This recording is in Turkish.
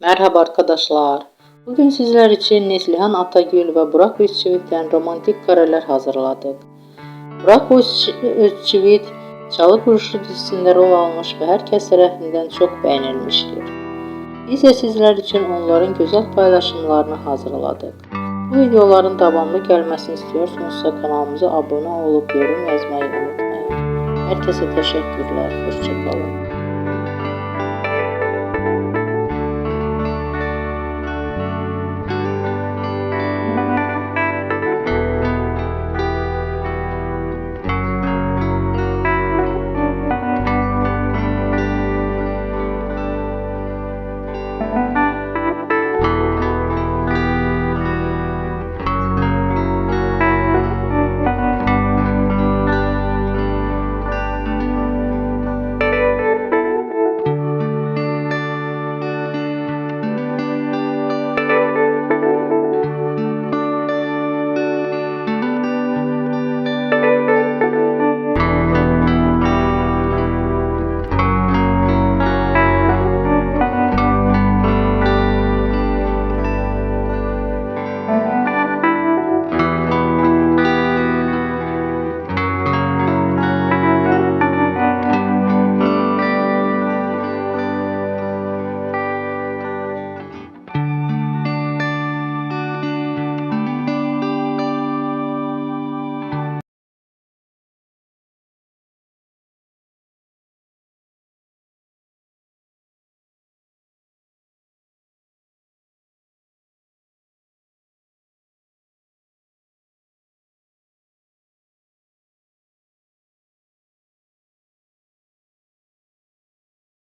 Merhaba arkadaşlar. Bugün sizler için Neslihan Atagül ve Burak Özçivit'ten romantik kareler hazırladık. Burak Özçivit, Çalı Kuruşu dizisinde rol almış ve herkes tarafından çok beğenilmiştir. Biz de sizler için onların güzel paylaşımlarını hazırladık. Bu videoların devamlı gelmesini istiyorsanızsa kanalımıza abone olup yorum yazmayı unutmayın. Herkese teşekkürler. Hoşçakalın.